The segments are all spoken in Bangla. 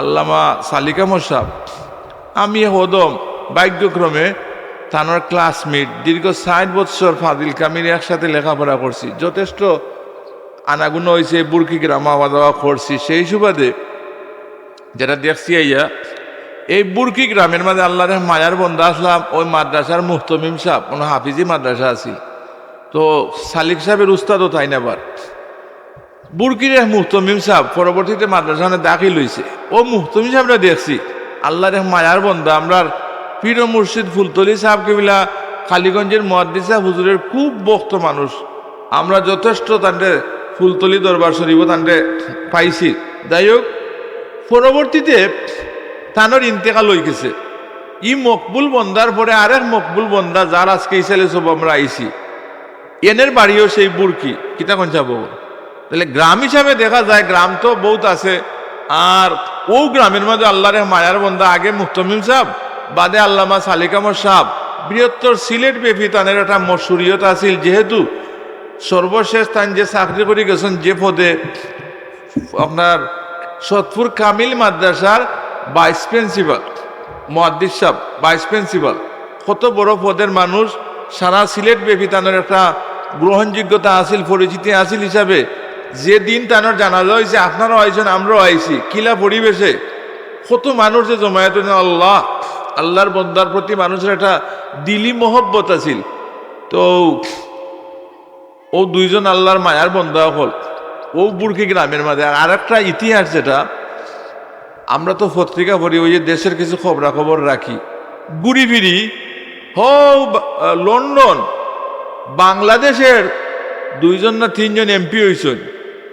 আল্লামা সালিকা মোসাব আমি হদম ভাগ্যক্রমে তানোর ক্লাসমেট দীর্ঘ ষাট বৎসর ফাদিল কামির একসাথে লেখাপড়া করছি। যথেষ্ট আনাগুনো হয়েছে বুরকি গ্রাম দাওয়া করছি। সেই সুবাদে যেটা দেখছি আইয়া, এই বুরকি গ্রামের মাঝে আল্লাহর মায়ার বন্ধা আসলাম, ওই মাদ্রাসার মুহতমিম সাহ কোনো হাফিজি মাদ্রাসা আছি। তো সালিক সাহেবের উস্তাদও তাই না আবার? বুরকিরে মুহতমিম সাহ পরবর্তীতে মাদ্রাসানে দাখিল হয়েছে ও মুহতমিম সাহেবরা দেখছি। আল্লাহর মায়ার বন্ধা আমরা পীর মুর্শিদ ফুলতলি সাহেব কেবিলা কালীগঞ্জের মহাদ্দিসা হুজুরের খুব বক্ত মানুষ। আমরা যথেষ্ট তান্ডে ফুলতলি দরবার শরীফ তান্ডে পাইছি। যাই হোক, পরবর্তীতে তানোর ইন্তেকাল হয়ে গেছে। ই মকবুল বন্দার পরে আরেক মকবুল বন্দা, যার আজকে ইসালে সব আমরা আইছি। এনের বাড়িও সেই বুরকি কিতা কোন যাব তাহলে গ্রাম হিসাবে দেখা যায়, গ্রাম তো বহুত আছে। আর ও গ্রামের মধ্যে আল্লাহরে মায়ার বন্ধা আগে মুহতমিম সাহ বাদে আল্লামা সালিকামর সাহ বৃহত্তর সিলেট বেফি তানের একটা মশুরিয়ত আছিল। যেহেতু সর্বশেষ তান যে চাকরি করে গেছেন যে পদে, আপনার সৎপুর কামিল মাদ্রাসার ভাইস প্রিন্সিপাল, মহাদ্দিস সাহ ভাইস প্রিন্সিপাল, কত বড় পদের মানুষ, সারা সিলেট বেবি তানোর একটা গ্রহণযোগ্যতা আছিল, পরিচিতি আছিল হিসাবে। যে দিন তানোর জানাজা হয়েছে, আপনারাও আইছেন আমরাও আইছি কিলা পরিবেশে? কত মানুষ যে জমায়েত আল্লাহ। আল্লাহর বন্দার প্রতি মানুষের একটা দিলি মহব্বত আছিল। তো ও দুইজন আল্লাহর মায়ার বন্ধা হল। ও বুড়কি গ্রামের মাঝে। আর একটা ইতিহাস যেটা, আমরা তো পত্রিকা পড়ি, ওই যে দেশের কিছু খবরাখবর রাখি। ঘুরি ফিরি হো লন্ডন, বাংলাদেশের দুইজন না তিনজন এমপি হয়েছেন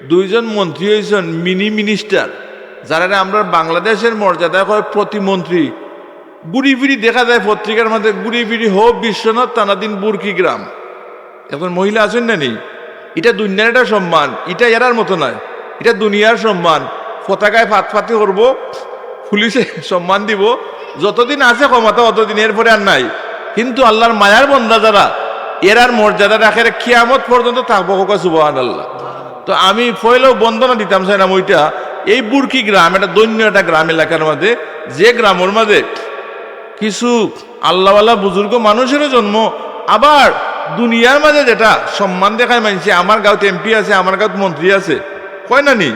দুইজন মন্ত্রী হয়েছেন মিনি মিনিস্টার যারা আমরা বাংলাদেশের মর্যাদা হয় প্রতিমন্ত্রী। ঘুরি ফিরি দেখা যায় পত্রিকার মধ্যে ঘুরি ফিরি হো বিশ্বনাথ তানাদিন বুরকি গ্রাম। এখন মহিলা আছেন না নেই? এটা দুনিয়ার একটা সম্মান, এটা এরার মতো নয়। এটা দুনিয়ার সম্মান। পতাকায় ফাত ফাতি করব, পুলিশে সম্মান দিব। যতদিন আছে ক্ষমতা, অতদিন এরপরে আর নাই। কিন্তু আল্লাহর মায়ার বন্ধা যারা, এরার মর্যাদা রাখে কিয়ামত পর্যন্ত থাকব কোকা সুবাহান আল্লাহ তো আমি পয়লেও বন্দনা দিতাম চাই না ওইটা। এই বুরকি গ্রাম, এটা দৈন্য একটা গ্রাম এলাকার মধ্যে। যে গ্রামের মাঝে কিছু আল্লাহওয়ালা বুজুর্গ মানুষেরও জন্ম, আবার দুনিয়ার মাঝে যেটা সম্মান দেখায় মানছে, আমার গাঁত এমপি আছে, আমার গাঁত মন্ত্রী আছে কয় না নি?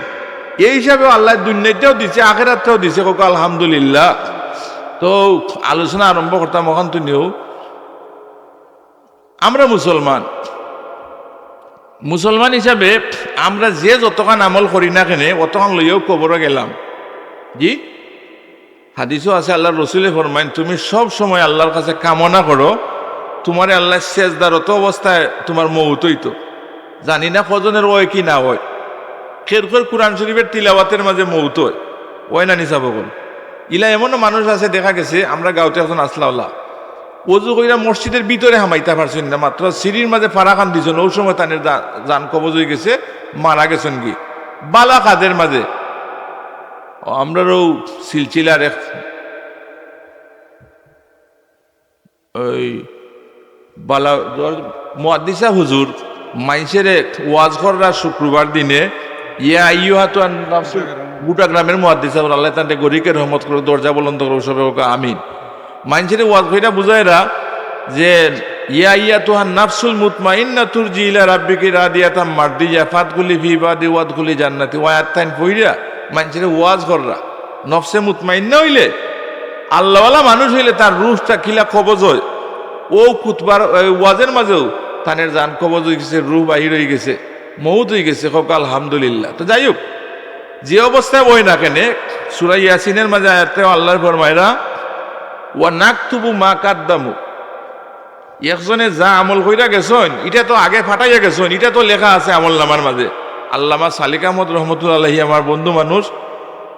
এই হিসাবে আল্লাহ দুনিয়াটাও দিছে আখেরাতটাও দিছে কোক আলহামদুলিল্লাহ। তো আলোচনা আরম্ভ করতাম ওখান তুমিও আমরা মুসলমান। মুসলমান হিসাবে আমরা যে যতখান আমল করি না কেনে, অতখান লইয়াও কবরে গেলাম। জি? হাদিসও আছে, আল্লাহ রসুলে ফরমাইন, তুমি সব সময় আল্লাহর কাছে কামনা করো, তোমার আল্লাহ শেষদারত অবস্থায় তোমার মৌতই তো। জানি না কজনের ওয় কি না হয় খেরখর কোরআন শরীফের তিলাওয়াতের মাঝে মৌত হয় ওই না নিসা বগল ইলা এমনও মানুষ আছে, দেখা গেছে, আমরা গাঁওতে এখন আসলাউলা ওজু কইরা মসজিদের ভিতরে হামাইতে পারছেন না। মাত্র সিঁড়ির মাঝে ফাড়া খান দিছেন। ওই সময় তানের জান কবজ হয়ে গেছে, মারা গেছেন কি? বালা কাদের মাঝে আমরারও সিলচিলার এক ওই বালা মুয়াদ্দিসা হুজুর মাইসের ওয়াজ কররা শুক্রবার দিনে, ইয়া ইউহা তো গোটা গ্রামের মুয়াদ্দিসা আল্লাহ তান্তে গরিকে রহমত করে দরজা বলন্দ করে, সবে আমিন। মাইসের ওয়াজ কইরা বুঝাইরা যে, ইয়া ইয়া তোহার নাফসুল মুতমাইন মুতমাইন্না তুরজি ইলা রাব্বিকি রাদিয়াতাম মারদিয়া ফাতগুলি ফি বাদি ওয়াদগুলি জান্নাতি। ওয়ায়াত তাইন পইরা মাইসের ওয়াজ কররা। নফসে মুতমাইন্না হইলে, আল্লাহওয়ালা মানুষ হইলে তার রুহটা কিলা কবজ হয়? ও কুতবার ওয়াজের মাঝেও তানের জান কবজ হয়ে গেছে, রুহ বাহির হয়ে গেছে মৌত হয়ে গেছে, হোক, আলহামদুলিল্লাহ। তো যাই হোক, যে অবস্থায় বই না কেনে সুরাই ইয়াসিনের মাঝে আয়াতে আল্লাহর ফরমায়রা ওয়া মা একজনে যা আমল কইরা আগে ফাটাইয়া লেখা আছে আমার বন্ধু মানুষ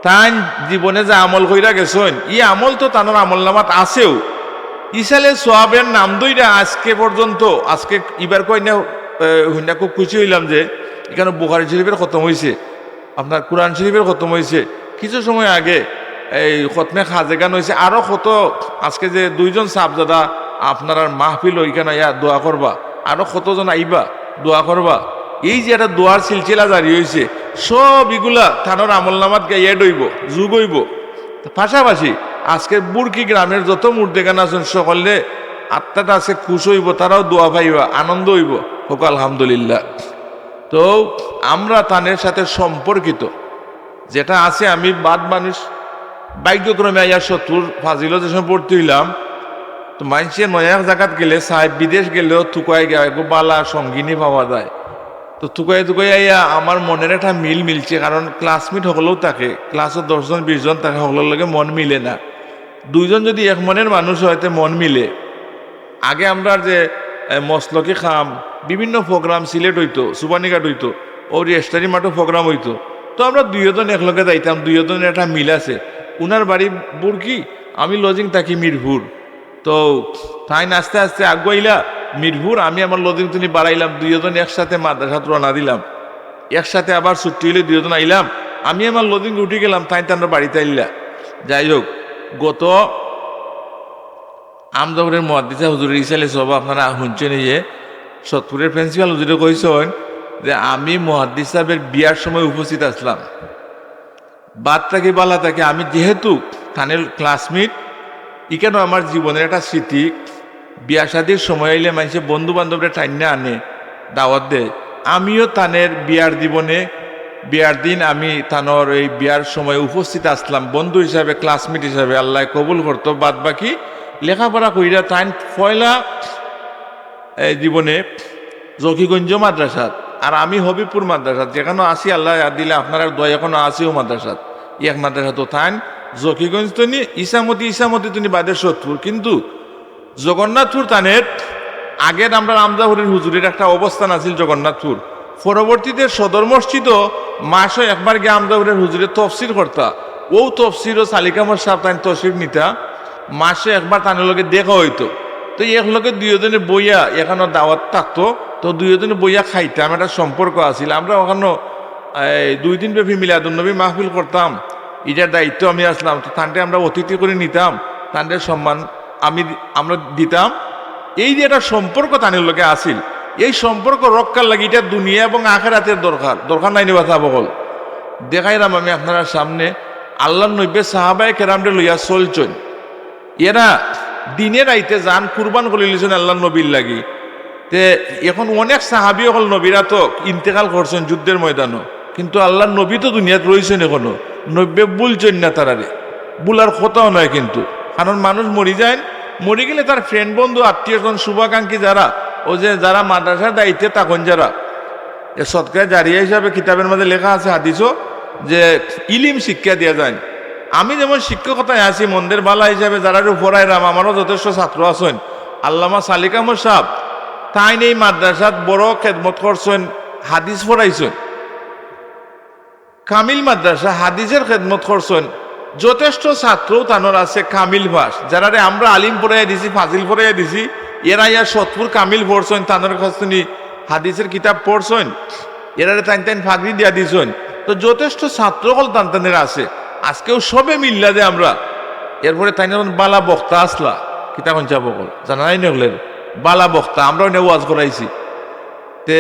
তাই জীবনে যে আমল কইরা গেছন, ই আমল তো তানোর আমল নামাত আছেও। ইসালে সোয়াবের নাম দইরা আজকে পর্যন্ত, আজকে ইবার হুন্ডা খুব খুশি হইলাম যে, এখানে বুখারি শরীফের খতম হয়েছে আপনার কোরআন শরীফের খতম হয়েছে কিছু সময় আগে এই খতমে খাজেগান হয়েছে আরও কত? আজকে যে দুইজন সাবজাদা আপনার মাহফিল ওইখানে ইয়া দোয়া করবা। আরও কতজন আইবা দোয়া করবা? এই যে একটা দোয়ার সিলসিলা জারি হয়েছে সব এগুলা থানোর আমল নামাত গাইয়া ডইব, যুগ হইব। পাশাপাশি আজকের বুড়কি গ্রামের যত মূর্তিগান আছেন সকলে আত্মাটা আছে খুশ হইব, তারাও দোয়া পাইবা, আনন্দ হইব। হোক, আলহামদুলিল্লাহ। তো আমরা তানের সাথে সম্পর্কিত। যেটা আছে, আমি বাদ মানুষ বাইক্যক্রমে আইয়া শত্রুর ফাজিল যে সময় পড়তে হইলাম, তো মানুষে নয়া জায়গাত গেলে সাহেব বিদেশ গেলেও থুকাই গেলে বালা সঙ্গিনী পাওয়া যায়। তো থুকাই থুকাই আইয়া আমার মনের একটা মিল মিলছে, কারণ ক্লাসমেট সকলেও থাকে ক্লাসত দশজন, বিশজন থাকে, সকলের লগে মন মিলে না। দুইজন যদি এক মনের মানুষ হয়তো মন মিলে। আগে আমরা যে মসলকি খাম, বিভিন্ন প্রোগ্রাম সিলেট হইতো, সুবানিঘাট হইতো, ও রেস্টারি মাঠও প্রোগ্রাম হইতো। তো আমরা দুইজন একলগে যাইতাম, দুইজনের একটা মিল আছে। উনার বাড়ি বুড়কি, আমি লজিং থাকি মিরপুর। তো তাই আস্তে আস্তে আগুয়াইলা মিরপুর আমি আমার লজিং তুমি বাড়াইলাম, দুইজন একসাথে মাদ্রাসাত রওনা দিলাম। একসাথে আবার ছুটি হইলে দুইজন আইলাম, আমি আমার লজিং উঠে গেলাম, তাই আমরা বাড়িতে আইলা। যাই হোক, গত আমদগরের মহাদিসা হুজুরের ইসালে সব আপনারা শুনছেন যে সৎপুরের প্রিন্সিপাল হুজুরে কইছেন যে, আমি মহাদিস সাহেবের বিয়ার সময় উপস্থিত আসলাম। বাদ থাকি বালা থাকে? আমি যেহেতু থানের ক্লাসমেট ইকেন আমার জীবনের একটা স্মৃতি। বিয়া শাদির সময় আইলে মানুষের বন্ধু বান্ধবরা টাইনে আনে, দাওয়াত দেয়। আমিও তানের বিয়ার জীবনে, বিয়ার দিন আমি তানোর এই বিয়ার সময় উপস্থিত আসলাম। বন্ধু হিসাবে ক্লাসমেট হিসাবে, আল্লাহ কবুল করতো। বাদ বাকি লেখাপড়া কইরা তাইন পয়লা জীবনে জকিগঞ্জ মাদ্রাসাত আর আমি হবিপুর মাদ্রাসাত যেখানে আসি, আল্লাহ দিলে আপনারা দয়, এখনও আসিও মাদ্রাসাত। এক মাদ্রাসা তো থান, জকিগঞ্জ তো নি, ইসামতি ইসামতি তুমি বাদের সত্তর, কিন্তু জগন্নাথপুর তানের আগের আমরা রামজাহুরের হুজুরের একটা অবস্থান আছিল জগন্নাথপুর। পরবর্তীতে সদর মসজিদও মাসও একবার গিয়ে আমজাহুরের হুজুরের তফসির কর্তা। ও তফসির ও সালিকামর সাহেব তাই তফসির নিতা, মাসে একবার তানের লগে দেখা হইতো। তো একলগে দুইজনে বইয়া এখানে দাওয়াত থাকতো। তো দুই দুইজনে বইয়া খাইতাম, একটা সম্পর্ক আছিল। আমরা ওখানে দুই দিন ব্যাপী মিলাদুন্নবী মাহফিল করতাম। এটার দায়িত্ব আমি আসলাম, তো তানটে আমরা অতিথি করে নিতাম। তানদের সম্মান আমি আমরা দিতাম। এই যে একটা সম্পর্ক তানের লোকে আসিল এই সম্পর্ক রক্ষার লাগে এটা দুনিয়া এবং আখেরাতের দরকার দরকার নাই নিবা বকল দেখাইলাম আমি আপনার সামনে আল্লাহ নব্বে সাহাবায় কেরামরে লইয়া চলছেন এরা দিনে রাইতে যান কুরবান করে লিছেন আল্লাহ নবীর লাগি। এখন অনেক সাহাবি হল নবীরা তো ইন্তেকাল করছেন যুদ্ধের ময়দানও কিন্তু আল্লাহ নবী তো দুনিয়াত রয়েছেন এখনও। নব্বে বুলছেন না তারারে। বুলার কথাও নয় কিন্তু। কারণ মানুষ মরি যায়, মরে গেলে তার ফ্রেন্ড বন্ধু আত্মীয়জন শুভাকাঙ্ক্ষী যারা, ও যে যারা মাদ্রাসার দায়িত্বে তখন যারা। এ সৎকার জারিয়া হিসাবে কিতাবের মধ্যে লেখা আছে, হাদিসও, যে ইলিম শিক্ষা দেওয়া যায়। আমি যেমন শিক্ষকতায় আছি, মন্দের বালা হিসাবে যারা পড়াইলাম আমারও যথেষ্ট ছাত্র আছেন। আল্লামা সালিকামর সাহ তাই নেই মাদ্রাসাত বড় খেদমত করছেন, হাদিস পড়াইছেন। কামিল মাদ্রাসা হাদিসের খেদমত করছেন। যথেষ্ট ছাত্র তানোর আছে কামিল ভাস যারা রে আমরা আলিম পড়াইয়া দিছি, ফাজিল পড়াইয়া দিছি এরা ইয়া সৎপুর কামিল পড়ছেন, তানোর কাছ হাদিসের কিতাব পড়ছেন, এরারে টাইন টাইন ফাগরি দিয়া দিছেন। তো যথেষ্ট ছাত্রকল তান্তানের আছে। আজকেও সবে মিল্লা যে আমরা। এরপরে তাই বালা বক্তা আসলা, কিতাব বকল জানা নাই নগলের বালা বক্তা আমরাও নে ওয়াজ করাইছি। তে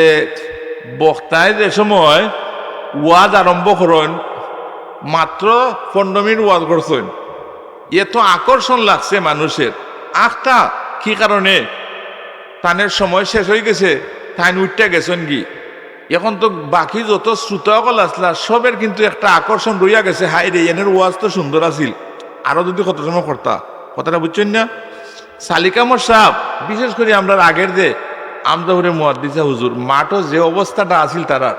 বক্তায় যে সময় ওয়াজ আরম্ভ করেন, মাত্র পনেরো মিনিট ওয়াজ করছেন। এত আকর্ষণ লাগছে মানুষের। আখটা কি কারণে? তানের সময় শেষ হয়ে গেছে তাই উঠতে গেছেন কি এখন তো বাকি যত শ্রোতাসকল আসলা সবের কিন্তু একটা আকর্ষণ রইয়া গেছে হাই রে, এনের ওয়াজ তো সুন্দর আছিল। আরও যদি কত সময় করতা? কথাটা বুঝছেন না? সালিকামর সাহ বিশেষ করে আমরা আগের যে আমদাহুরে মুয়াদ্দিসা হুজুর, মাঠও যে অবস্থাটা আছিল তারা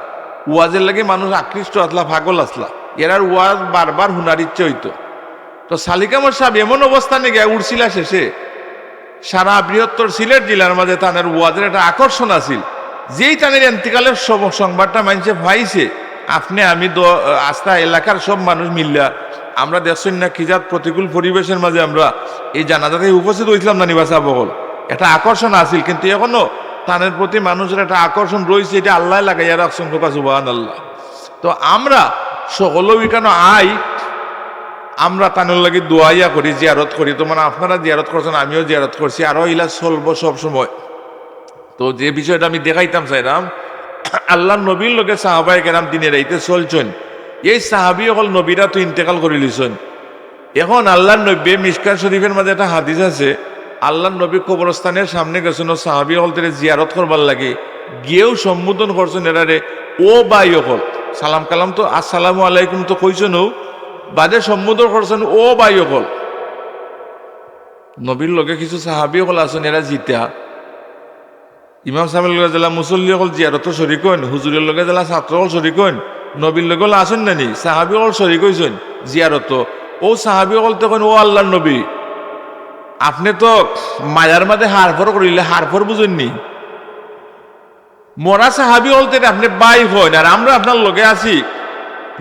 ওয়াজের লাগে মানুষ আকৃষ্ট আসলা পাগল আসলা এরার ওয়াজ বারবার হুনার ইচ্ছে হইতো। তো সালিকামর সাহেব এমন অবস্থানে গিয়ে উঠছিলা শেষে, সারা বৃহত্তর সিলেট জেলার মাঝে তাদের ওয়াজের একটা আকর্ষণ আছিল। যেই তাদের এন্তিকালের সব সংবাদটা মানুষে ভাইছে, আপনি আমি দ- আস্থা এলাকার সব মানুষ মিল্লা আমরা দেখছেন না কিজাত প্রতিকূল পরিবেশের মাঝে আমরা এই জানাজাতে উপস্থিত হয়েছিলাম না নিবাসা বহল এটা আকর্ষণ আছিল, কিন্তু এখনও তাদের প্রতি মানুষের একটা আকর্ষণ রয়েছে, এটা আল্লাহ লাগাইয়া রাখছেন খোকা সুবাহান আল্লাহ তো আমরা সকল কেন আই, আমরা তানের লাগে দোয়াইয়া করি, জিয়ারত করি। তো মানে আপনারা জিয়ারত করছেন, আমিও জিয়ারত করছি, আরও ইলা চলবো সব সময়। তো যে বিষয়টা আমি দেখাইতাম চাইলাম আল্লাহ নবীর লোকে সাহাবাই এরাম দিনের এইতে চলছেন। এই সাহাবি অকল নবীরা তো ইন্তেকাল করে লিছেন। এখন আল্লাহ নবী মিসকার শরীফের মাঝে একটা হাদিস আছে আল্লাহ নবী কবরস্থানের সামনে গেছেন সাহাবি হলতে জিয়ারত করবার লাগে। গিয়েও সম্বোধন করছেন এরারে, ও বাই অকল, সালাম কালাম তো, আসসালামু আলাইকুম তো কইছেন বাদে সম্বোধন করছেন, ও বাই অকল। নবীর লগে কিছু সাহাবি হল আছেন, এরা জিতা। ইমাম সাহেবের লগে জেলা মুসল্লি হল জিয়ারত শরিক হইন, হুজুরের লগে জেলা ছাত্র হল শরিক হইন। নবীর লগে হল আসেন নানি? সাহাবি হল শরিক হইছেন, জিয়ারত। ও সাহাবি হল তখন ও আল্লাহর নবী। আপনি তো মায়ার মাঝে হারফর করিলে হারফর বুঝেননি। মরা সাহাবি হলতে আপনি বাই হইন আর আমরা আপনার লগে আছি।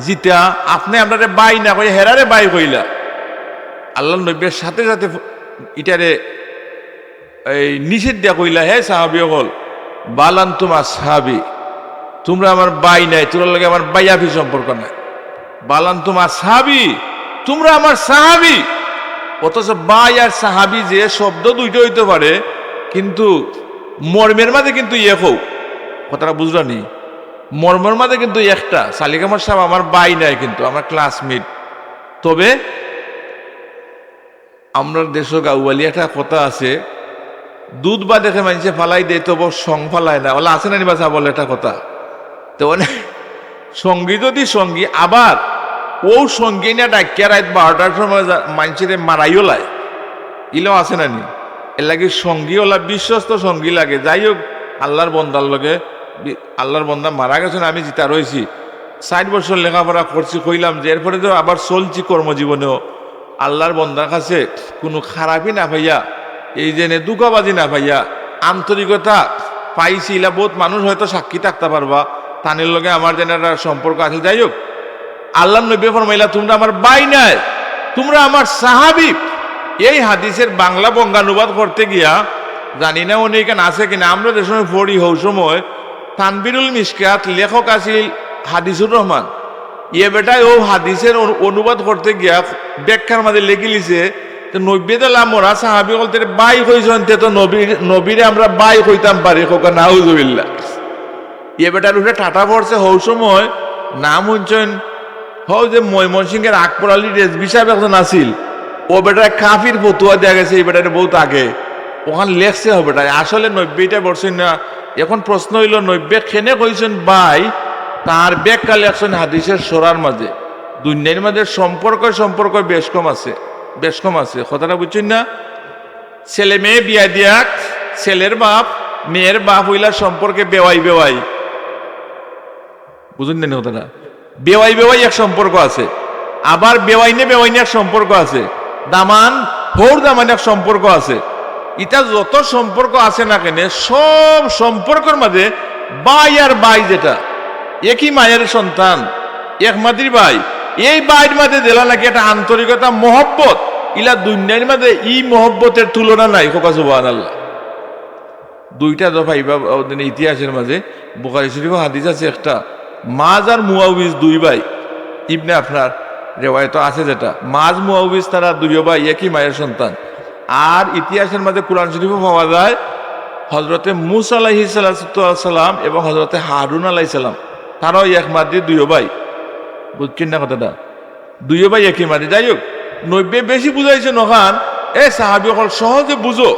জিতা, আপনি আপনারে বাই না কই হেরারে বাই কইলা। আল্লাহ নবীর সাথে সাথে ইটারে এই নিষেধ দিয়া কইলা, হে সাহাবি হল বালান তোমার সাহাবি তোমরা আমার বাই নাই তোর লগে আমার বাইয়াফি সম্পর্ক নাই। বালান, তোমার সাহাবি, তোমরা আমার সাহাবি। অথচ বাই আর সাহাবি যে শব্দ দুইটা হইতে পারে, কিন্তু মর্মের মাঝে কিন্তু ইয়ে হও। কথাটা বুঝলানি মর্মের মাঝে কিন্তু একটা। সালিকামার সাহেব, আমার বাই নাই কিন্তু, আমার ক্লাসমেট তবে আমরা দেশ গাউয়ালি একটা কথা আছে, দুধ বা দেখে মানুষে ফালাই দেয়, তবু সং ফালায় না। ওলা আছে না নিবাসা বলে একটা কথা? তো সঙ্গী যদি সঙ্গী, আবার ও সঙ্গী না ডাকিয়া রাত বারোটার সময় মানুষের মারাইও লাই। ইলেও আছে না নি? এর লাগে সঙ্গী ওলা বিশ্বস্ত সঙ্গী লাগে। যাই হোক, আল্লাহর বন্দার লগে আল্লাহর বন্দা মারা গেছেন, আমি জিতা রয়েছি ষাট বছর লেখাপড়া করছি, কইলাম যে এরপরে তো আবার চলছি কর্মজীবনেও। আল্লাহর বন্দার কাছে কোনো খারাপই না ভাইয়া। এই যে দুঃখবাজি না ভাইয়া। আন্তরিকতা পাইছি, ইলা বহুত মানুষ হয়তো সাক্ষী থাকতে পারবা। তানের লগে আমার যেন একটা সম্পর্ক আছে। যাই হোক, আল্লাহ নবী ফরমাইলা, তোমরা আমার বাই নাই, তোমরা আমার সাহাবি। এই হাদিসের বাংলা বঙ্গানুবাদ করতে গিয়া জানি না উনি এখানে আছে কিনা। আমরা যে সময় পড়ি হৌ সময় তানবিরুল মিসকাত লেখক আছিল হাদিসুর রহমান। ইয়ে বেটায় ও হাদিসের অনুবাদ করতে গিয়া ব্যাখ্যার মাঝে লেগে লিছে দিলা মোরা সাহাবি বলতে বাই কইছেন তে তো নবীর নবীরে আমরা বাই কইতাম পারি কোকা নাউজুবিল্লা ইয়ে বেটার উঠে টাটা পড়ছে, হৌ সময় নাম শুনছেন হও যে ময়মনসিংহের আকবর আলী রেজবি সাহেব একজন আসিল ও বেটার কাফির ফতুয়া দেওয়া গেছে, এই বেটার বহুত আগে। ওখানে লেখছে হবে আসলে নব্বইটা বলছেন না, এখন প্রশ্ন হইল, নব্বই খেনে কইছেন বাই তার ব্যাখ্যা লেখছেন হাদিসের সোরার মাঝে। দুনিয়ার মাঝে সম্পর্ক সম্পর্ক বেশ কম আছে, বেশ কম আছে, কথাটা বুঝছেন না? ছেলে মেয়ে বিয়া দিয়া ছেলের বাপ, মেয়ের বাপ হইলা সম্পর্কে বেওয়াই বেওয়াই। বুঝুন না কথাটা। বেওয়াই বেওয়াই এক সম্পর্ক আছে। আবার বেওয়াইনে বেওয়াইনে এক সম্পর্ক আছে। দামান ফোর দামান এক সম্পর্ক আছে। এটা যত সম্পর্ক আছে না কেন, সব সম্পর্কের মাঝে বাই আর বাই যেটা। একই মায়ের সন্তান, এক মাদির ভাই। এই বাইর মাঝে দিলা নাকি একটা আন্তরিকতা, মহব্বত। ইলা দুনিয়ার মাঝে ই মহব্বতের তুলনা নাই, খোকা সুবাহ আল্লাহ দুইটা দফা ইতিহাসের মাঝে বোকারি শরীফ হাদিস আছে একটা। মাজ আর মুআবিজ দুই ভাই। ইবনে আপনার রেওয়ায়ত আছে যেটা। মাজ মুআবিজ তারা দুই ভাই, একই মায়ের সন্তান। আর ইতিহাসের মাঝে কোরআন শরীফও পাওয়া যায় হজরতে মুসা আলাহি সাল্লাম এবং হজরতে হারুন আলাহি সাল্লাম তারাও এক মাদ্রি দুই ভাই। বুঝছেন না কথাটা? দুই ভাই, একই মাদ্রি। যাই হোক নব্বে বেশি বুঝাইছে নখান। এ সাহাবি অকল সহজে বুঝো।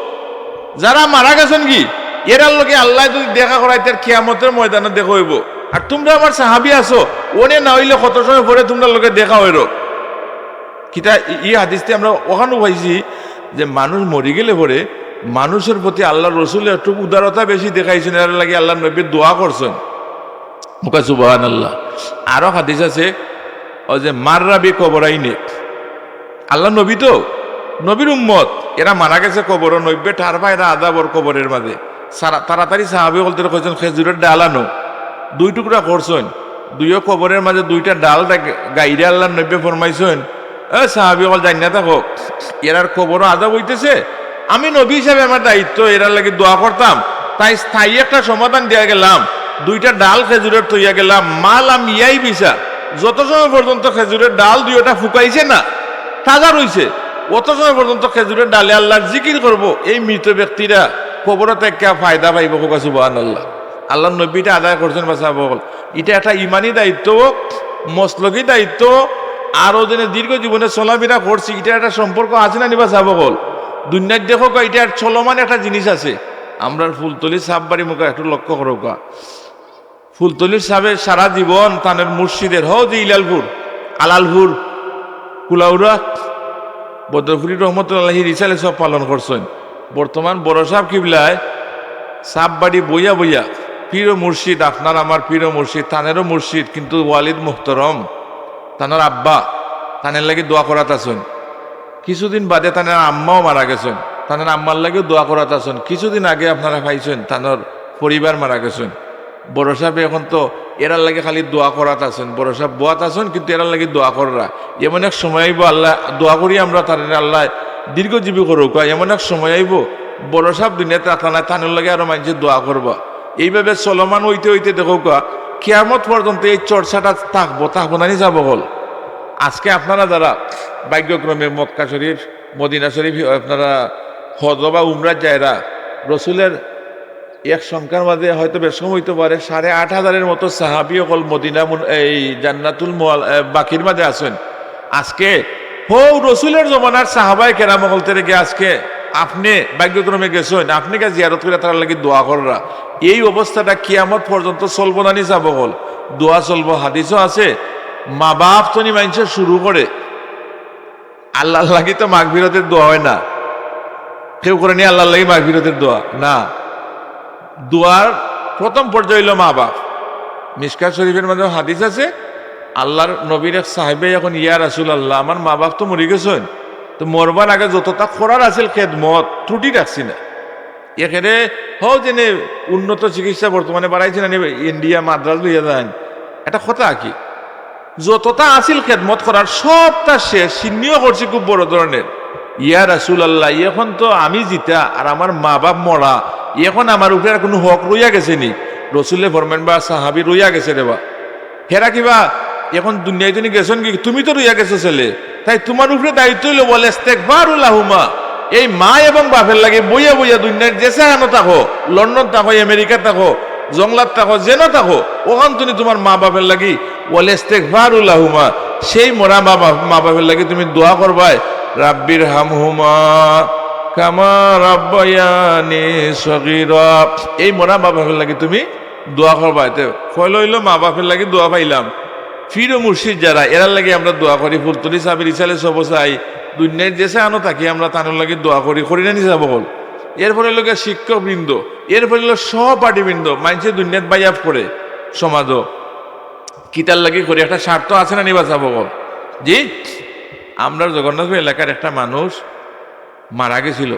যারা মারা গেছেন কি? এরার লোকে আল্লাহ যদি দেখা করাই তার কিয়ামতের ময়দানে দেখা হইব। আর তোমরা আমার সাহাবি আছো, ওনে না হইলে কত সময় পরে তোমরা লোকে দেখা হইল কিতা ই হাদিসতে আমরা ওখানেও পাইছি যে মানুষ মরি গেলে পরে মানুষের প্রতি আল্লাহ রসুল একটু উদারতা বেশি দেখাইছেন, এর লাগে আল্লাহ নবীর দোয়া করছেন। মুখা সুবাহান আল্লাহ আরও হাদিস আছে, ও যে মাররাবি কবরাইনে। আল্লাহ নবী তো, নবীর উম্মত। এরা মারা গেছে কবর নব্বে ঠার পায়রা আদাবর কবরের মাঝে। সারা- তাড়াতাড়ি সাহাবি বলতে কইছেন, খেজুরের ডাল আনো। দুই টুকরা করছেন। দুইও কবরের মাঝে দুইটা ডাল গাইরে আল্লাহ নব্বে ফরমাইছেন, এ সাহাবি বল জানি না থাকো এরার কবরও আদাব হইতেছে। আমি নবী হিসাবে আমার দায়িত্ব এরার লাগে দোয়া করতাম। তাই স্থায়ী একটা সমাধান দেওয়া গেলাম। দুইটা ডাল খেজুরের তৈয়া গেলাম। মাল আমি ইয়াই বিছা যত সময় পর্যন্ত খেজুরের ডাল দুইটা ফুকাইছে না, তাজা রইছে, অত সময় পর্যন্ত খেজুরের ডালে আল্লাহর জিকির করব। এই মৃত ব্যক্তিরা কবরতে একটা ফায়দা পাইব কোকা সুবাহান আল্লাহ আল্লাহ নবীটা আদায় করছেন, বাসা বল এটা একটা ইমানি দায়িত্ব, মসলকি দায়িত্ব। আরও দিনে দীর্ঘ জীবনে চলাফেরা করছি, এটা একটা সম্পর্ক আছে না নিবা বল দুনিয়ার দেখো এটা চলমান একটা জিনিস আছে। আমরা ফুলতলি সাববাড়ি মুখে একটু লক্ষ্য করো ফুলতলির সাহেবের সারা জীবন তানের মুর্শিদের হও যে ইলালপুর, আলালপুর কুলাউরা বদরপুরি রহমতুল্লাহি রিসালে সব পালন করছেন। বর্তমান বড় সাহেব কিবলায় সাপ বাড়ি বইয়া বইয়া পীর ও মুর্শিদ, আপনার আমার পীর ও মুর্শিদ, তানেরও মুর্শিদ, কিন্তু ওয়ালিদ মুহতরম, তানের আব্বা, তানের লাগে দোয়া করাত আছেন। কিছুদিন বাদে তানের আম্মাও মারা গেছেন, তানের আম্মার লাগেও দোয়া করাত আছেন। কিছুদিন আগে আপনারা পাইছেন, তানের পরিবার মারা গেছেন। বড় সাহেব এখন তো এরার লাগে খালি দোয়া করাত আছেন, বড় সাহেব বোয়াত আছেন, কিন্তু এরার লাগে দোয়া করা এমন এক সময় আইব, আল্লাহ, দোয়া করি আমরা তার আল্লাহ দীর্ঘজীবী করুক। এমন এক সময় আইব, বড় সাহেব দুনিয়াতে তানের লাগে আরও মানুষের দোয়া করবা। এইভাবে চলমান হইতে হইতে দেখো কেয়ামত পর্যন্ত এই চর্চাটা থাকব থাকব না যাব হল। আজকে আপনারা যারা ভাগ্যক্রমে মক্কা শরীফ, মদিনা শরীফ, আপনারা হজ বা উমরাজ যায়রা, রসুলের এক সংখ্যার মাঝে হয়তো বেশম হইতে পারে, সাড়ে আট হাজারের মতো সাহাবি অকল মদিনা এই জান্নাতুল মোয়াল বাকির মাঝে আছেন। আজকে হো রসুলের জমানার সাহাবাই কেরাম অকল থেকে আজকে আপনি ভাগ্যক্রমে গেছেন আপনি কে জিয়ারত করে তার লাগি দোয়া কররা। এই অবস্থাটা কিয়ামত পর্যন্ত চলবো না নি যাব হল দোয়া চলবো, হাদিসও আছে মা বাপ তনি মানুষের শুরু করে। আল্লাহ লাগি তো মাঘ বিরতের দোয়া হয় না। কেউ করে নি আল্লাহ লাগি মাঘ বিরতের দোয়া? না। দোয়ার প্রথম পর্যায়ে হইল মা বাপ মিসকা শরীফের মধ্যে হাদিস আছে, আল্লাহর নবীর এক সাহেবে এখন ইয়া রাসুল আল্লাহ আমার মা বাপ তো মরি গেছেন। তো মরবার আগে যতটা করার আছিল খেদমত ত্রুটি রাখছি না। এখানে হও জেনে উন্নত চিকিৎসা বর্তমানে বাড়াইছে না ইন্ডিয়া মাদ্রাস লইয়া যান। এটা কথা কি? যতটা আছিল খেদমত করার সবটা শেষ। সিন্নিও করছি খুব বড় ধরনের। ইয়া রাসুল আল্লাহ এখন তো আমি জিতা আর আমার মা বাপ মরা। এখন আমার উপরে কোনো হক রইয়া গেছে নি। রসুল্লে ফরমেন বা সাহাবি রইয়া গেছে রে বা। হেরা কিবা এখন দুনিয়ায় তুমি গেছেন কি, তুমি তো রইয়া গেছো ছেলে। তাই তোমার উপরে দায়িত্ব হইল, বলে ইস্তেকবারুল্লাহুমা এই মা এবং বাপের লাগে বইয়া বইয়া দুনিয়ার যেসে আনো থাকো, লন্ডন থাকো, আমেরিকা থাকো জংলাত থাকো যেন থাকো, ওখান তুমি তোমার মা বাপের লাগি, বলে ইস্তেকবারুল্লাহুমা সেই মরা মা মা বাপের লাগি তুমি দোয়া করবাই, রাব্বির হামহুমা কামা রাব্বায়ানি সগীরা। এই মরা মা বাপের লাগি তুমি দোয়া করবা এতে কইল হইল মা বাপের লাগি দোয়া পাইলাম। ফিরো মুর্শিদ যারা, এরার লাগে আমরা দোয়া করি। ফুলতলি সাবির ইসালে সব চাই। দুনিয়ার দেশে আনো থাকি আমরা তানোর লাগে দোয়া করি। করি না নিজাব বল এরপরে লোকের শিক্ষক বৃন্দ এরপরে হলো সহপাঠী বৃন্দ মানুষের দুনিয়াত বাইয়াপ করে সমাজও। কিতার লাগে করি? একটা স্বার্থ আছে না নিবা যাব বল জি? আমরা জগন্নাথপুর এলাকার একটা মানুষ মারা গেছিল।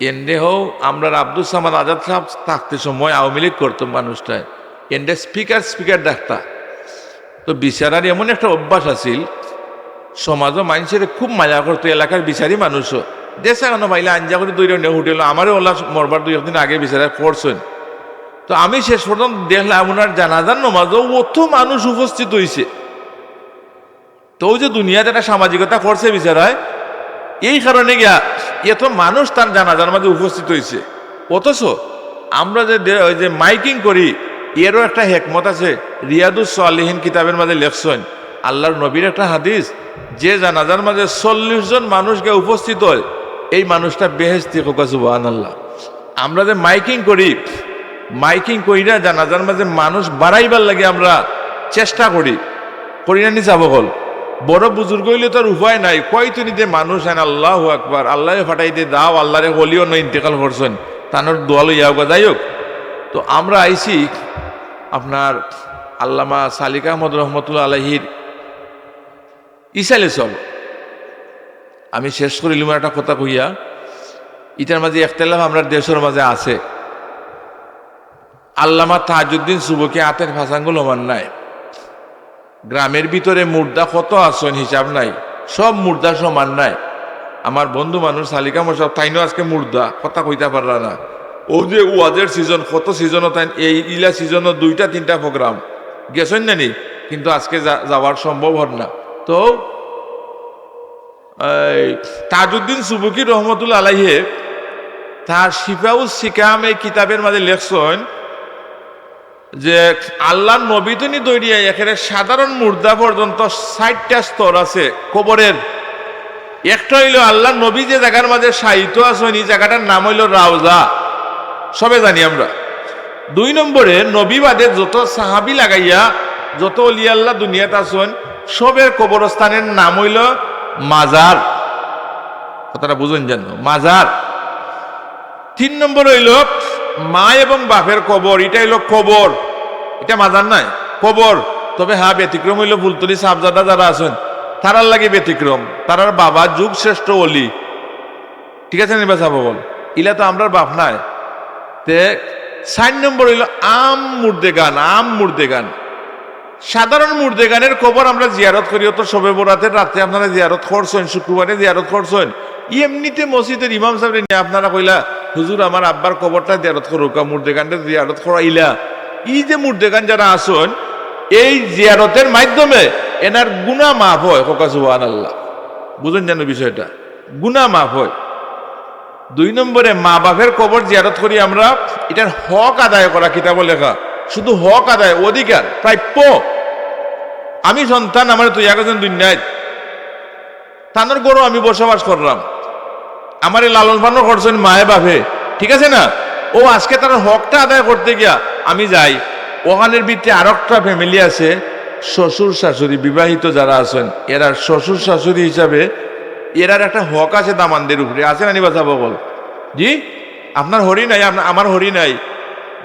এন্ডে হোক আমরা আব্দুল সামাদ আজাদ সাহেব থাকতে সময় আওয়ামী লীগ করতাম মানুষটায়। এন্ডে স্পিকার স্পিকার ডাক্তার। তো বিচারার এমন একটা অভ্যাস আছিল সমাজও মানুষের খুব মায়া করতো এলাকার বিচারি মানুষও দেশে কেন পাইলে আঞ্জা করে দুই নে উঠেল আমারও ওলা মরবার দুই একদিন আগে বিচারা করছেন তো আমি শেষ পর্যন্ত দেখলাম ওনার জানাজার নমাজও অত মানুষ উপস্থিত হয়েছে তো যে দুনিয়াতে একটা সামাজিকতা করছে বিচারায় এই কারণে গিয়া এত মানুষ তার জানাজার মাঝে উপস্থিত হয়েছে অথচ, আমরা যে যে মাইকিং করি এরও একটা হেকমত আছে, রিয়াদুস সালিহীন কিতাবের মাঝে লেখছেন, আল্লাহর নবীর একটা হাদিস, যে জানাজার মাঝে চল্লিশ জন মানুষকে উপস্থিত হয়, এই মানুষটা বেহেস্তি সুবাহান আল্লাহ আমরা যে মাইকিং করি, মাইকিং না, জানাজার মাঝে মানুষ বাড়াইবার লাগে আমরা চেষ্টা করি করি না নি যাব হল। বড় বুজুর্গ হইলে তার উপায় নাই, কয় তুমি যে মানুষ আন আল্লাহ আকবার আল্লাহ ফাটাই দিয়ে দাও, আল্লাহরে হলিও নয় ইন্তেকাল করছেন, তানোর দোয়াল ইয়াও যাই হোক। তো আমরা আইছি আপনার আল্লামা সালিক আহমদ রহমতুল্লা আলহির ইসালে সব আমি শেষ করিলাম একটা কথা কইয়া, ইটার মাঝে একতেলাফ আমরা দেশের মাঝে আছে। আল্লামা তাজউদ্দিন সুবকে হাতের ফাঁসাঙ্গুল ওমান নাই। গ্রামের ভিতরে মুর্দা কত আসন হিসাব নাই, সব মুর্দা সমান নাই। আমার বন্ধু মানুষ শালিকা মশাব তাইনও আজকে মুর্দা, কথা কইতে পারলা না। ও যে ওয়াজের সিজন কত সিজনও তাই এই ইলা সিজনও দুইটা, তিনটা প্রোগ্রাম গেছেন না নি? কিন্তু আজকে যাওয়ার সম্ভব হন না। তো তাজউদ্দিন সুবুকি রহমতুল্লা আলাইহে, তার শিফাউল সিকাম এই কিতাবের মাঝে লেখছেন যে আল্লাহ নবী তুমি দৌড়িয়ে এখানে সাধারণ মুর্দা পর্যন্ত ষাটটা স্তর আছে কবরের। একটা হইল আল্লাহ নবী যে জায়গার মাঝে সাহিত্য আছেন, এই জায়গাটার নাম হইল রাউজা। সবে জানি আমরা। দুই নম্বরে নবীবাদে যত সাহাবি লাগাইয়া, যত অলি আল্লাহ দুনিয়াত আছেন সবের কবরস্থানের নাম হইল মাজার। কথাটা বুঝুন যেন, মাজার। তিন নম্বর হইল মা এবং বাপের কবর, এটা হইল কবর। এটা মাজার নাই, কবর। তবে হ্যাঁ ব্যতিক্রম হইল ফুলতলি সাবজাদা যারা আছেন, তারার লাগে ব্যতিক্রম। তারার বাবা যুগ শ্রেষ্ঠ অলি। ঠিক আছে নিবা সাবা বল। ইলা তো আমরার বাপ নাই। তে সাইন নম্বর হইল আম মুর্দে গান, আম মুর্দে গান। সাধারণ মুর্দে গানের কবর আমরা জিয়ারত করি তো সবে বরাতের রাতে আপনারা জিয়ারত করছেন, শুক্রবারে জিয়ারত করছেন। এমনিতে মসজিদের ইমাম সাহেব নিয়ে আপনারা কইলা, হুজুর, আমার আব্বার কবরটা জিয়ারত করুকা মুর্দে গানটা জিয়ারত করাইলা। এই যে মুর্দে গান যারা আসন, এই জিয়ারতের মাধ্যমে এনার গুণা মাফ হয় কোকা সুবান আল্লাহ বুঝুন জানো বিষয়টা? গুণা মাফ হয়। দুই নম্বরে মা বাপের কবর জিয়ারত করি আমরা, এটার হক আদায় করা কিতাব লেখা। শুধু হক আদায়, অধিকার প্রাপ্য আমি সন্তান, আমার তুই একজন দুনিয়ায়। তানোর গরু আমি বসবাস করলাম। আমার এই লালন পালন করছেন মায়ে বাপে, ঠিক আছে না? ও আজকে তার হকটা আদায় করতে গিয়া আমি যাই। ওখানের ভিত্তি আর একটা ফ্যামিলি আছে, শ্বশুর শাশুড়ি বিবাহিত যারা আছেন, এরা শ্বশুর শাশুড়ি হিসাবে এরার একটা হক আছে দামানদের উপরে। আছে না নিবাসা বল জি? আপনার হরি নাই আমার হরি নাই।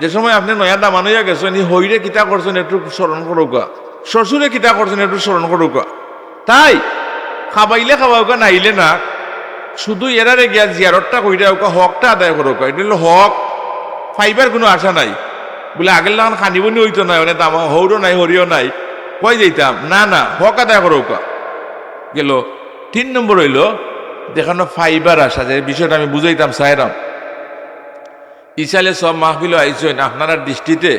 যে সময় আপনি নয়া দামান হইয়া গেছেন, এই হইরে কিতা করছেন একটু স্মরণ করুকা শ্বশুরে কিতা করছেন একটু স্মরণ করুকা তাই, খাবাইলে খাওয়াউকা, নাইলে না। শুধু এরারে গিয়া জিয়ারতটা কইরা ওকা হকটা আদায় করুকা এটা হলো হক। ফাইবার কোনো আশা নাই। বলে, আগের লাগান খানিবনি হইতো নাই মানে দাম, হৌরও নাই, হরিও নাই। কয় যাইতাম, না না, হক আদায় করুকা গেল। তিন নম্বর হইল, দেখানো ফাইবার আসা, যে বিষয়টা আমি বুঝাইতাম সাইরাম। ইসালে সব মাহফিল আইসেন, আপনার দৃষ্টিতে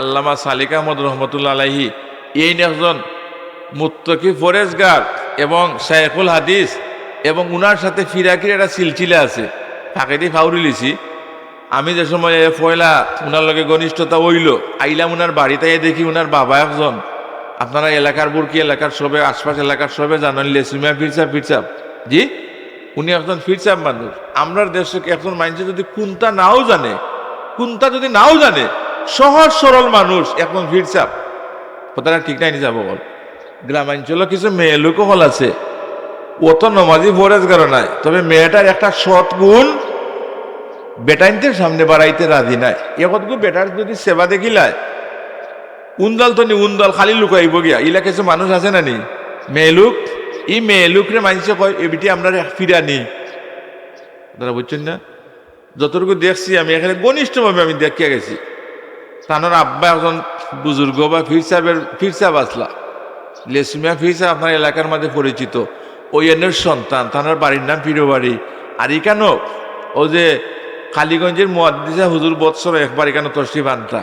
আল্লামা সালিক আহমদ রহমতুল্লা আলাহি এই একজন মুত্তকি ফরেজগার এবং শাইখুল হাদিস এবং উনার সাথে ফিরাকির একটা সিলচিলা আছে। ফাঁকেটি ফাউরি লিছি আমি যে সময় পয়লা উনার লগে ঘনিষ্ঠতা হইল, আইলাম উনার বাড়িতে দেখি উনার বাবা একজন আপনারা এলাকার বুরকি এলাকার সবে, আশপাশ এলাকার সবে জানেন লেসুমিয়া ফিরসাব ফিরসাব জি? উনি একজন ফিরসাব মানুষ। আমরা দেশে একজন মানুষ যদি কুন্তা নাও জানে কুন্তা যদি নাও জানে, সহজ সরল মানুষ একজন ফিরসাব কথাটা ঠিক নাই যাব বল। গ্রামাঞ্চলে কিছু মেয়ে লোকও হল আছে। ও তো নমাজি ফরেজগার নাই। তবে মেয়েটার একটা সৎ গুণ বেটাইনতে সামনে বাড়াইতে রাজি নাই। একতগু বেটার যদি সেবা দেখিলায় উন্দাল তো নি উন্দাল খালি লুকাইব গিয়া। ইলা কিছু মানুষ আছে না নি? মেয়ে লোক ই মেয়ে লোকরে মানুষে কয় এবিটি আমরা ফিরা নি। দাদা বুঝছেন না? যতটুকু দেখছি আমি, এখানে ঘনিষ্ঠভাবে আমি দেখিয়া গেছি। তানোর আব্বা একজন বুজুর্গ বা ফিরসাহের ফিরসাহ আসলা লেসমিয়া ফিরসাহ আপনার এলাকার মাঝে পরিচিত ওই এনের সন্তান তানার বাড়ির নাম বাড়ি আর এখানেও ও যে কালীগঞ্জের মুয়াদ্দিসা হুজুর বৎসর একবার এখানে তসরিফ আনতা।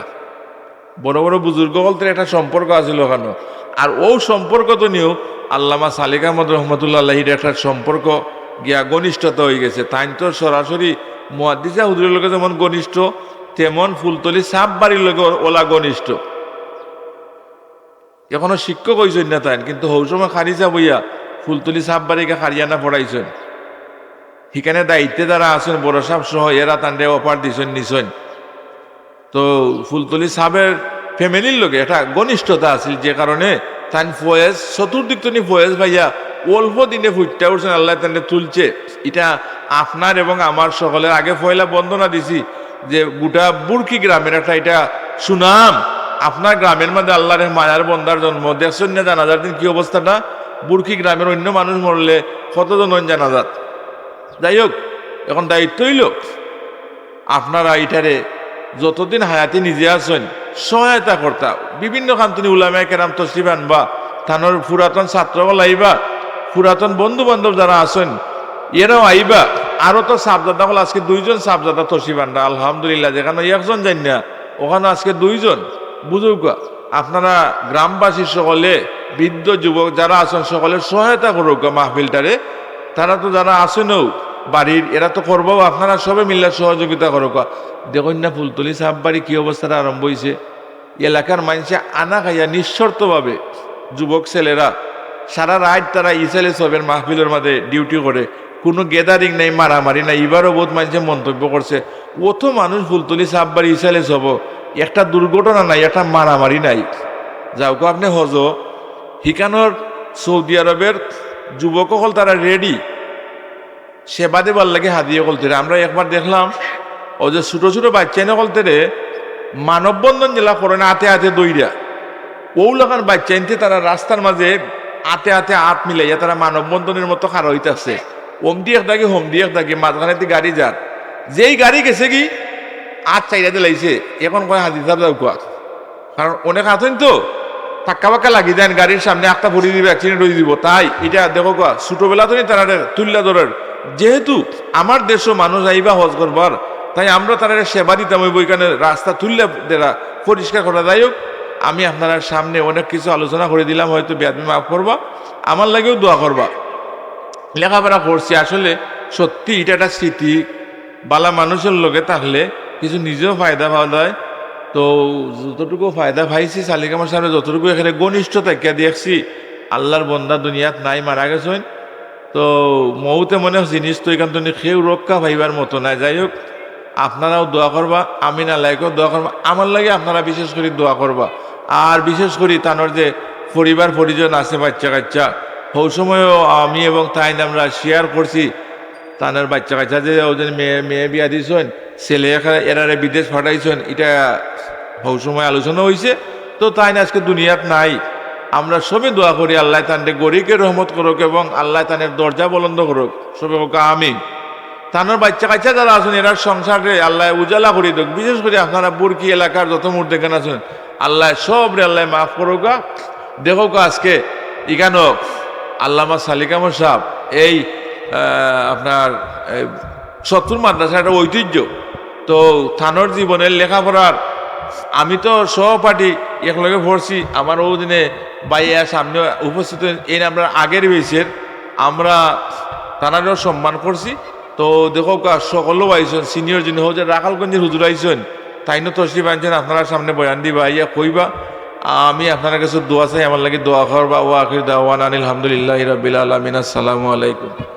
বড় বড় বুজুর্গ বলতে একটা সম্পর্ক আছিল ওখানে। আর ও সম্পর্ক তো নিয়েও আল্লামা সালিক আহমদ রহমতুল্লাহির একটা সম্পর্ক গিয়া ঘনিষ্ঠতা হয়ে গেছে। তাই তো সরাসরি মুয়াদ্দিসা হুজুরের লোকে যেমন ঘনিষ্ঠ, তেমন ফুলতলি সাপ বাড়ির লোকে ওলা ঘনিষ্ঠ। এখনও শিক্ষক হয়েছেন না তাই কিন্তু হৌসময় খারিজা বইয়া ফুলতলি সাপ বাড়িকে খারিয়ানা পড়াইছেন। সেখানে দায়িত্বে যারা আছেন বড় সাপ সহ, এরা তান্ডে অফার দিছেন, নিছেন। তো ফুলতলি সাহেবের ফ্যামিলির লোকে একটা ঘনিষ্ঠতা আছিল যে কারণে তান ফয়েজ, চতুর্দিক তো ফয়েজ ভাইয়া অল্প দিনে ফুটটা উঠছেন, আল্লাহ তান্ডে তুলছে। এটা আপনার এবং আমার সকলের আগে ফয়লা বন্দনা দিছি যে গোটা বুড়কি গ্রামের একটা এটা সুনাম। আপনার গ্রামের মধ্যে আল্লাহর মায়ার বন্দার জন্ম। দেখছেন না জানাজার দিন কি অবস্থাটা? বুড়কি গ্রামের অন্য মানুষ মরলে কতজন জানাজাত? যাই হোক, এখন দায়িত্ব হইল আপনারা এটারে যতদিন হায়াতি নিজে আছেন, সহায়তা কর্তা। বিভিন্ন খান্তনি উলামায় কেরাম তসরিফ আনবা, থানোর পুরাতন ছাত্রবল আইবা পুরাতন বন্ধু বান্ধব যারা আছেন, এরাও আইবা। আরও তো সাবজাদা হল, আজকে দুইজন সাবজাদা তসরিফ আনরা আলহামদুলিল্লাহ। যেখানে একজন যাই না, ওখানে আজকে দুইজন। বুঝুক, আপনারা গ্রামবাসী সকলে, বৃদ্ধ যুবক যারা আছেন সকলের সহায়তা করুক মাহফিলটারে। তারা তো যারা আছেনও বাড়ির, এরা তো করব, আপনারা সবে মিল্লা সহযোগিতা করো দেখুন না ফুলতলি সাহেব বাড়ি কি অবস্থাটা আরম্ভ হয়েছে এলাকার মানুষে আনা খাইয়া নিঃশর্তভাবে যুবক ছেলেরা সারা রাত তারা ইসালে সবের মাহফিলের মাঝে ডিউটি করে, কোনো গেদারিং নেই, মারামারি নাই, এবারও বহুত মানুষে মন্তব্য করছে, অত মানুষ ফুলতলি সাববার ইসালে সব, একটা দুর্ঘটনা নাই, একটা মারামারি নাই। যাও আপনি হজ হিকানোর সৌদি আরবের যুবক হল তারা রেডি সেবা দেবার লাগে হাদিয়ে কলতে আমরা একবার দেখলাম, ও যে ছোট ছোট বাচ্চা এনে কলতে রে, মানববন্ধন জেলা করে না, আতে আতে দইরা। ওগুলাকার বাচ্চা এনতে তারা রাস্তার মাঝে আতে আতে হাত মিলাইয়া তারা মানববন্ধনের মতো খার হইতাছে। ওম দিয়ে দাগে, হোম দিয়ে দাগে, মাঝখানে গাড়ি যার। যেই গাড়ি গেছে কি আট চাইরা দিলাইছে। এখন কয় হাজি সাহেব যাও কোয়া। কারণ অনেক আছেন তো টাক্কা বাক্কা লাগি দেন, গাড়ির সামনে একটা ভরি দিবে অ্যাক্সিডেন্ট হয়ে দিব। তাই এটা দেখো কোয়া, ছোটবেলা তো তারা তুল্লা ধরের যেহেতু আমার দেশও মানুষ আইবা হজ করবার, তাই আমরা তারা সেবা দিতাম ওই বইখানে, রাস্তা তুললে দেরা পরিষ্কার করা। যাই হোক, আমি আপনার সামনে অনেক কিছু আলোচনা করে দিলাম, হয়তো বেদমি মাফ করবা, আমার লাগেও দোয়া করবা। লেখাপড়া করছি, আসলে সত্যি এটা একটা স্মৃতি। বালা মানুষের লোকে থাকলে কিছু নিজেও ফায়দা পাওয়া যায়। তো যতটুকু ফায়দা পাইছি শালিকামার সামনে যতটুকু এখানে ঘনিষ্ঠ থাকিয়া দেখছি আল্লাহর বন্দা দুনিয়াত নাই, মারা গেছেন। তো মৌতে মনে জিনিস তো এখান থেকে কেউ রক্ষা ভাইবার মতো নাই। যাই হোক, আপনারাও দোয়া করবা, আমি না লাইকেও দোয়া করবা, আমার লাগে আপনারা বিশেষ করে দোয়া করবা। আর বিশেষ করে তানোর যে পরিবার, পরিজন আছে, বাচ্চা কাচ্চা ওই সময়ও আমি এবং তাই আমরা শেয়ার করছি। তানের বাচ্চা কাচ্চা যে ওদের মেয়ে মেয়ে বিয়া দিয়েছেন ছেলে এরারে বিদেশ পাঠাইছেন, এটা ওই সময় আলোচনা হয়েছে তো তাই না আজকে দুনিয়াত নাই। আমরা সবে দোয়া করি, আল্লাহ তানকে গরিকে রহমত করুক এবং আল্লাহ তানের দরজা বলন্দ করুক। সবে হোক আমি তানোর বাচ্চা কাচ্চা যারা আছেন, এরা সংসারে আল্লাহ উজালা করে দেখ বিশেষ করে আপনারা বুরকি এলাকার যত মুঠ দেখেন আছেন, আল্লাহ সব রে আল্লাহ মাফ করুক। দেখো আজকে ইখানো আল্লামা সালিকামর সাহ এই আপনার সত্তর মাদ্রাসা একটা ঐতিহ্য। তো থানোর জীবনের লেখাপড়ার আমি তো সহপাঠী একলগে পড়ছি। আমার ও দিনে বাইয়া সামনে উপস্থিত এই আমরা আগের বেসের আমরা তানারও সম্মান করছি। তো দেখো সকলেও আইসন সিনিয়র যিনি হচ্ছে রাখালগঞ্জের হুজুর আইসন তাই না তশরিফ আনছেন আপনারা সামনে বয়ান দিবা, ইয়া কইবা। আমি আপনার কাছে দোয়া চাই, আমার লাগে দোয়া করবা ও আখির দাওয়ান আলহামদুলিল্লাহ রবিল আলমিন, আসসালামু আলাইকুম।